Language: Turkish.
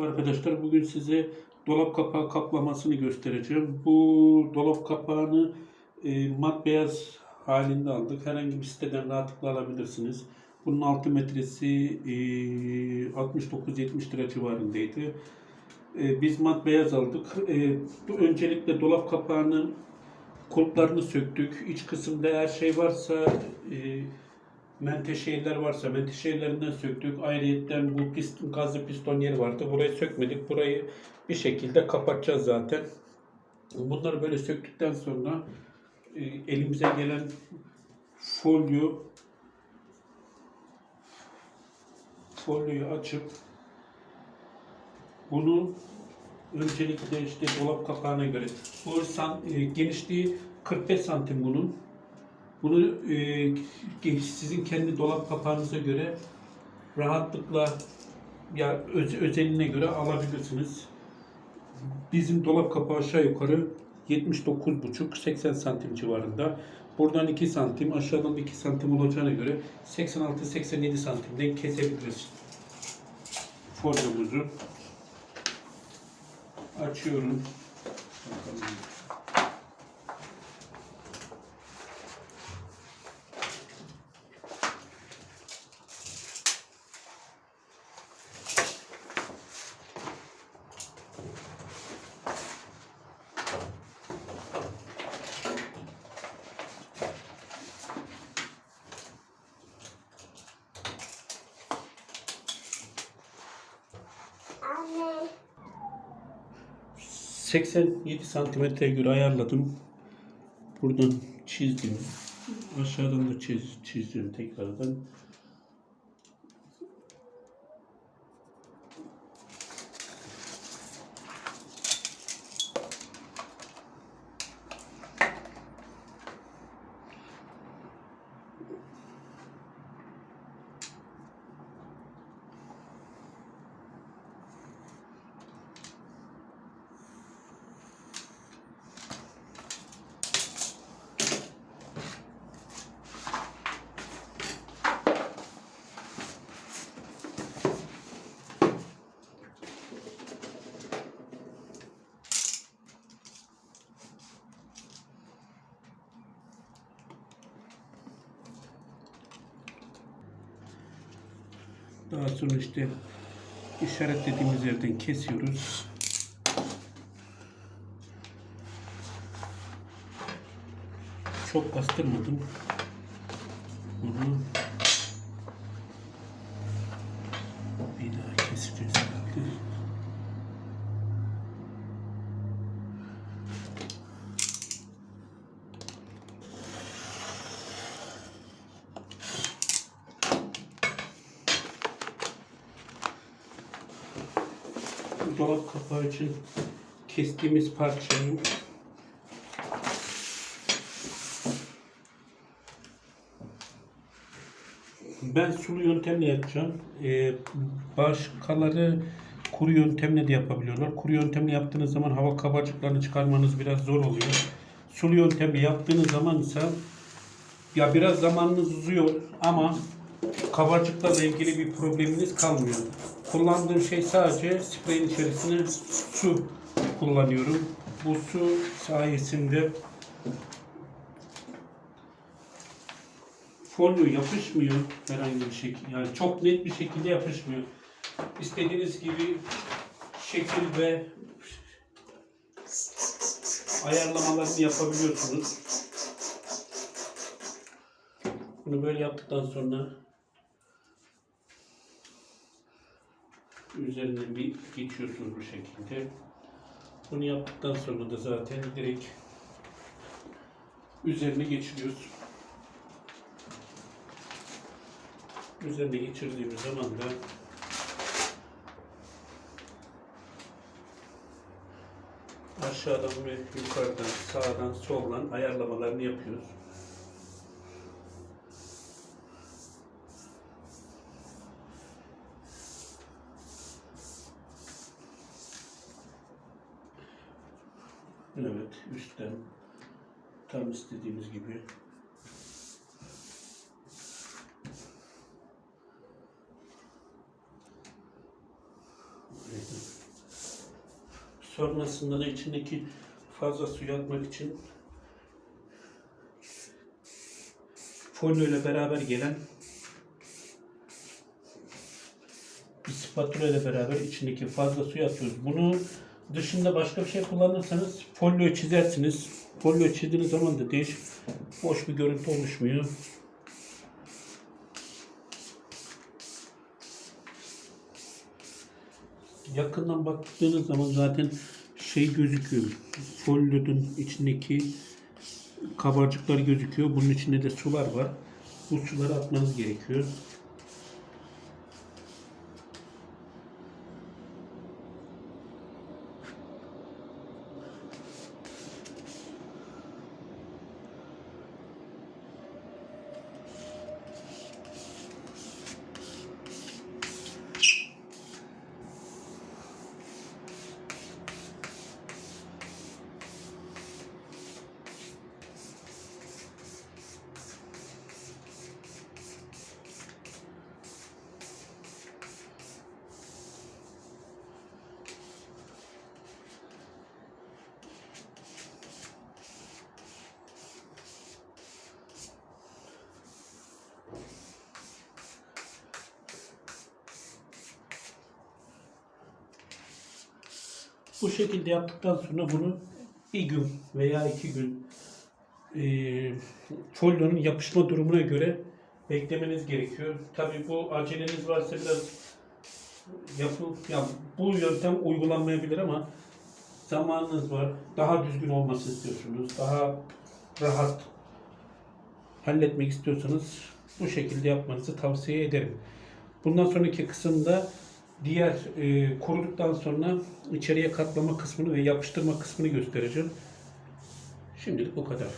Arkadaşlar. Bugün size dolap kapağı kaplamasını göstereceğim. Bu dolap kapağını e, mat beyaz halinde aldık. Herhangi bir siteden rahatlıkla alabilirsiniz. Bunun 6 metresi e, 69-70 lira civarındaydı. E, biz mat beyaz aldık. E, bu öncelikle dolap kapağının kulplarını söktük. İç kısımda her şey varsa e, menteşeler varsa menteşelerinden söktük. Ayrıyetten bu piston, gazlı piston yeri vardı. Burayı sökmedik. Burayı bir şekilde kapatacağız zaten. Bunları böyle söktükten sonra e, elimize gelen folyo folyoyu açıp bunu öncelikle işte dolap kapağına göre bu san, e, genişliği 45 santim bunun. Bunu e, sizin kendi dolap kapağınıza göre rahatlıkla ya öz, özeline göre alabilirsiniz. Bizim dolap kapağı aşağı yukarı 79,5-80 santim civarında. Buradan 2 santim, aşağıdan da 2 santim olacağına göre 86-87 santimden kesebiliriz folyomuzu. Açıyorum. Bakalım. 87 santimetreye göre ayarladım. Buradan çizdim. Aşağıdan da çiz, çizdim tekrardan. Daha sonra işte işaretlediğimiz yerden kesiyoruz. Çok bastırmadım. Bunu bir daha keseceğiz herhalde. Bu dolap kapağı için kestiğimiz parçayı ben sulu yöntemle yapacağım. Ee, başkaları kuru yöntemle de yapabiliyorlar. Kuru yöntemle yaptığınız zaman hava kabarcıklarını çıkarmanız biraz zor oluyor. Sulu yöntemle yaptığınız zaman ise ya biraz zamanınız uzuyor ama kabarcıklarla ilgili bir probleminiz kalmıyor. Kullandığım şey sadece spreyin içerisine su kullanıyorum. Bu su sayesinde folyo yapışmıyor herhangi bir şekilde. Yani çok net bir şekilde yapışmıyor. İstediğiniz gibi şekil ve ayarlamalarını yapabiliyorsunuz. Bunu böyle yaptıktan sonra üzerinden bir geçiyorsunuz bu şekilde. Bunu yaptıktan sonra da zaten direkt üzerine geçiriyoruz. Üzerine geçirdiğimiz zaman da aşağıdan ve yukarıdan, sağdan, soldan ayarlamalarını yapıyoruz. Evet, üstten tam istediğimiz gibi Sonrasında da içindeki fazla suyu atmak için folyo ile beraber gelen bir spatula ile beraber içindeki fazla suyu atıyoruz. Bunu dışında başka bir şey kullanırsanız folyo çizersiniz. Folyo çizdiğiniz zaman da değişik boş bir görüntü oluşmuyor. Yakından baktığınız zaman zaten şey gözüküyor. Folyonun içindeki kabarcıklar gözüküyor. Bunun içinde de sular var. Bu suları atmanız gerekiyor. Bu şekilde yaptıktan sonra bunu bir gün veya iki gün eee folyonun yapışma durumuna göre beklemeniz gerekiyor. Tabii bu aceleniz varsa biraz yapın, ya bu yöntem uygulanmayabilir ama zamanınız var. Daha düzgün olmasını istiyorsunuz. Daha rahat halletmek istiyorsanız bu şekilde yapmanızı tavsiye ederim. Bundan sonraki kısımda diğer e, kuruduktan sonra içeriye katlama kısmını ve yapıştırma kısmını göstereceğim. Şimdilik bu kadar.